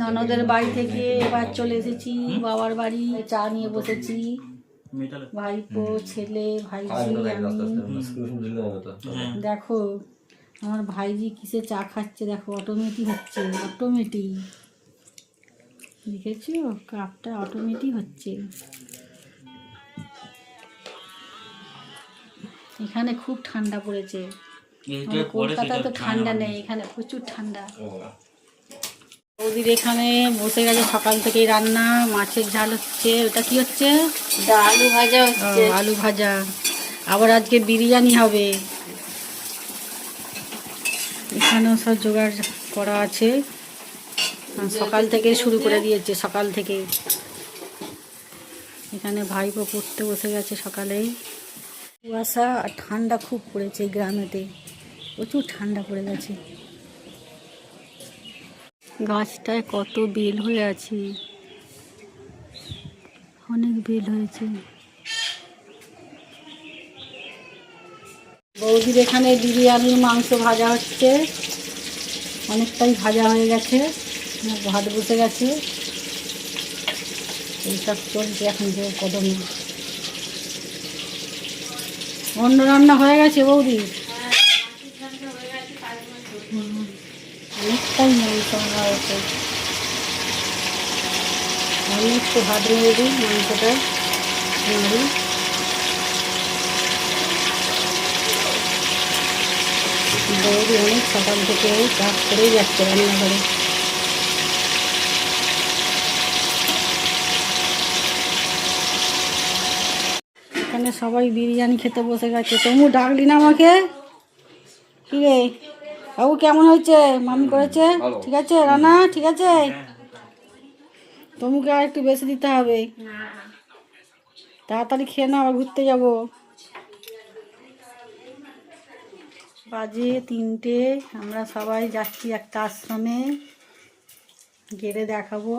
ননদের বাড়ি থেকে এবার চলে এসেছি বাবার বাড়ি চা নিয়ে বসেছি। ভাইপো ছেলে ভাইজি আমি। দেখো আমার ভাইজি কিসে চা খাচ্ছে দেখো অটোমেটিক হচ্ছে অটোমেটিক দেখেছ? কাপটা অটোমেটিক হচ্ছে। এখানে খুব ঠান্ডা পড়েছে। কলকাতায় তো ঠান্ডা নেই এখানে প্রচুর ঠান্ডা। ওদের এখানে বসে গেছে সকাল থেকেই রান্না মাছের ঝাল হচ্ছে ওটা কি হচ্ছে? আলু ভাজা হচ্ছে। আলু ভাজা। আবার আজকে বিরিয়ানি হবে। এখানেও সব জোগাড় করা আছে। সকাল থেকে শুরু করে দিয়েছে সকাল থেকে। এখানে ভাইপো পড়তে বসে গেছে সকালেই কুয়াশা আর ঠান্ডা খুব পড়েছে গ্রামেতে। প্রচুর ঠান্ডা পড়ে গেছে। গাছটায় কত বেল হয়ে আছে? অনেক বেল হয়েছে। বৌদির এখানে বিরিয়ানির মাংস ভাজা হচ্ছে। অনেকটাই ভাজা হয়ে গেছে। ভাত বসে গেছে। এইসব চলছে এখন যে কদমে। অন্য রান্না হয়ে গেছে বৌদি হুম, অনেকটাই মাংস রান্না আমি একটু ভাত মেরে দিই, মাংসটা নাড়ি বৌদি অনেক সকাল থেকে কাজ করেই যাচ্ছে রান্নাঘরে। এখানে সবাই বিরিয়ানি খেতে বসে গেছে। তমু ডাকলি না আমাকে? কি রে? বাবু কেমন হয়েছে? মামি করেছে? ঠিক আছে? রানা ঠিক আছে? তমুকে আর একটু বেশি দিতে হবে। তাড়াতাড়ি খেয়ে না আবার ঘুরতে যাব। বাজে তিনটে আমরা সবাই যাচ্ছি একটা আশ্রমে। গেলে দেখাবো।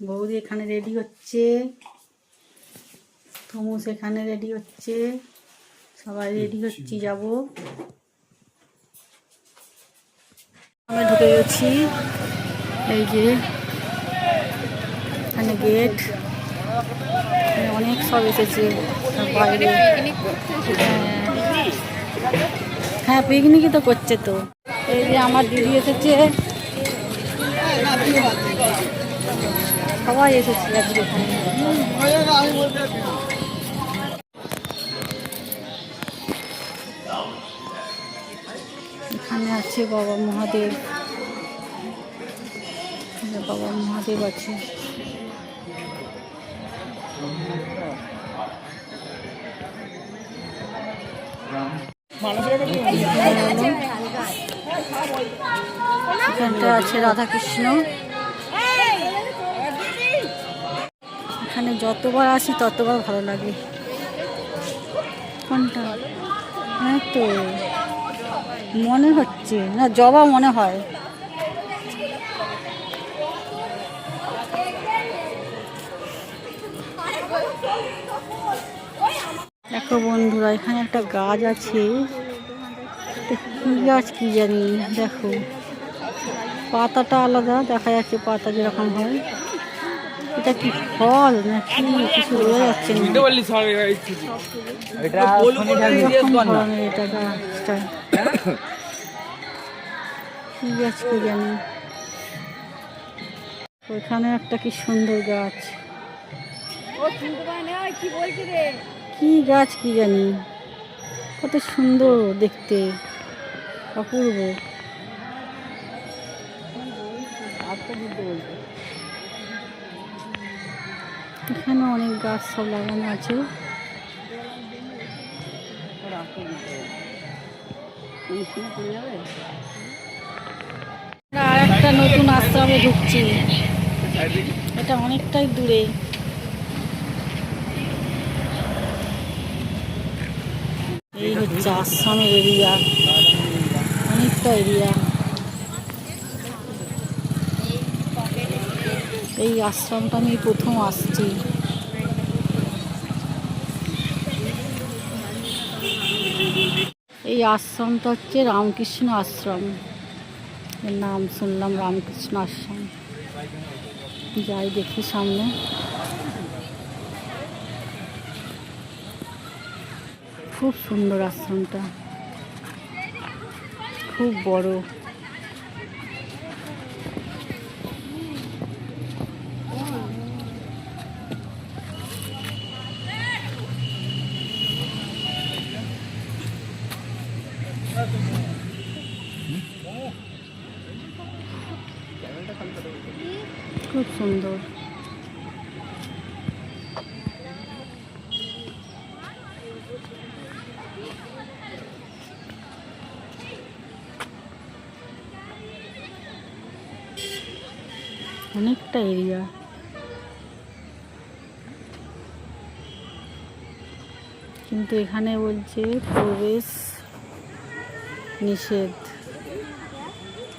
বৌদি এখানে রেডি হচ্ছে। তমু সেখানে রেডি হচ্ছে। সবাই রেডি হচ্ছি যাব। আমরা ঢুকে গেছি। এই যে, এখানে গেট অনেক সব এসেছে বাইরে। হ্যাঁ। হ্যাঁ পিকনিকই তো করছে তো। এই যে আমার দিদি এসেছে। সবাই এসেছে আজকে এখানে আছে বাবা মহাদেব। বাবা মহাদেব আছে। এখানটা আছে রাধাকৃষ্ণ। এখানে যতবার আসি ততবার ভালো লাগে। কোনটা? হ্যাঁ তো। মনে হচ্ছে না জবা মনে হয়। দেখো বন্ধুরা এখানে একটা গাছ আছে। কি গাছ কি জানি দেখো। পাতাটা আলাদা দেখা যাচ্ছে পাতা যেরকম হয়। এটা কি ফল না কি কিছু বোঝা যাচ্ছে না। এটা গাছটা। কি গাছ কি জানি? ওইখানে একটা কি সুন্দর গাছ। কি গাছ কি জানি? কত সুন্দর দেখতে অপূর্ব। এখানে অনেক গাছ সব লাগানো আছে। আর একটা নতুন আশ্রমে ঢুকছি। এটা অনেকটাই দূরে। এই হচ্ছে আশ্রমের এরিয়া। অনেকটা এরিয়া। এই আশ্রমটা আমি প্রথম আসছি। এই আশ্রমটা হচ্ছে রামকৃষ্ণ আশ্রম। এর নাম শুনলাম রামকৃষ্ণ আশ্রম। যাই দেখি সামনে। খুব সুন্দর আশ্রমটা। খুব বড়। খুব সুন্দর। অনেকটা এরিয়া। কিন্তু এখানে বলছে প্রবেশ নিষেধ।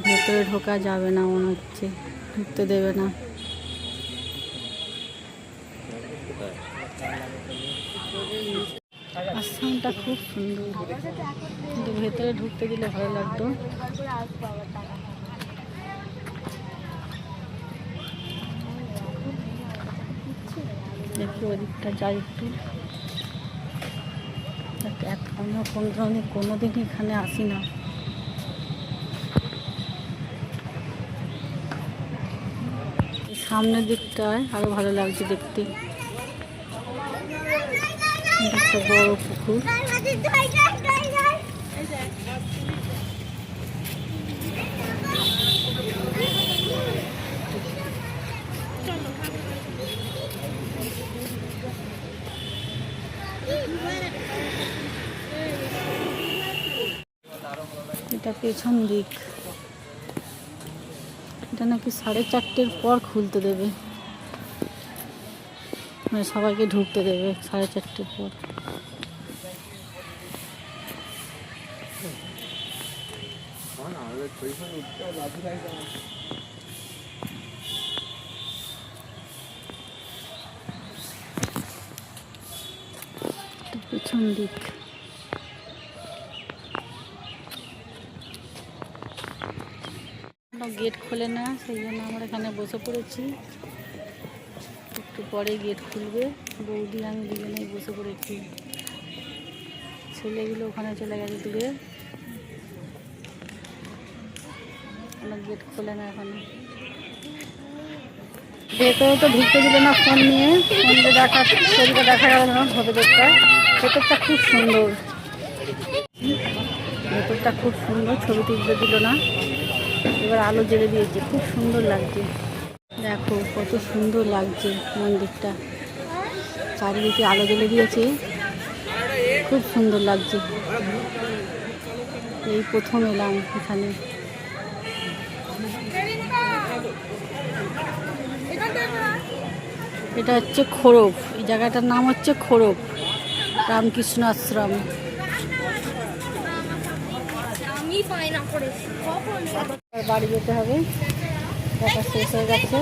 ভেতরে ঢোকা যাবে না মনে হচ্ছে, ঢুকতে দেবে না। আশ্রমটা খুব সুন্দর। কিন্তু ভেতরে ঢুকতে দিলে ভালো লাগতো। দেখি ওদিকটা যাই একটু। দেখ, কোন ধরনের কোনো কোনোদিনই এখানে আসি না। সামনের দিকটায় আরও ভালো লাগছে দেখতে। একটা বড় পুকুর। এটা পেছন দিক। এটা নাকি সাড়ে চারটের পর খুলতে দেবে। মানে সবাইকে ঢুকতে দেবে সাড়ে চারটের পর। পেছন দিক। গেট খোলে না, সেই জন্য আমরা এখানে বসে পড়েছি। একটু পরে গেট খুলবে। বৌদি আমি দুজনেই বসে পড়েছি। ছেলেগুলো ওখানে চলে গেছে দূরে। কোনো গেট খোলে না এখানে। ভেতরে তো ঢুকতে দিল না ফোন নিয়ে। ফোনটা দেখা, ছবিটা দেখা গেল না ভেতরটা। ভেতরটা খুব সুন্দর। ভেতরটা খুব সুন্দর, ছবি তুলতে দিল না। এবার আলো জ্বেলে দিয়েছে, খুব সুন্দর লাগছে। দেখো কত সুন্দর লাগছে মন্দিরটা। চারিদিকে আলো জ্বেলে দিয়েছে, খুব সুন্দর লাগছে। এই প্রথম এলাম এখানে। এটা হচ্ছে খোরব, এই জায়গাটার নাম হচ্ছে খোরব, রামকৃষ্ণ আশ্রম। বাড়ি যেতে হবে। দেখা শেষ হয়ে গেছে।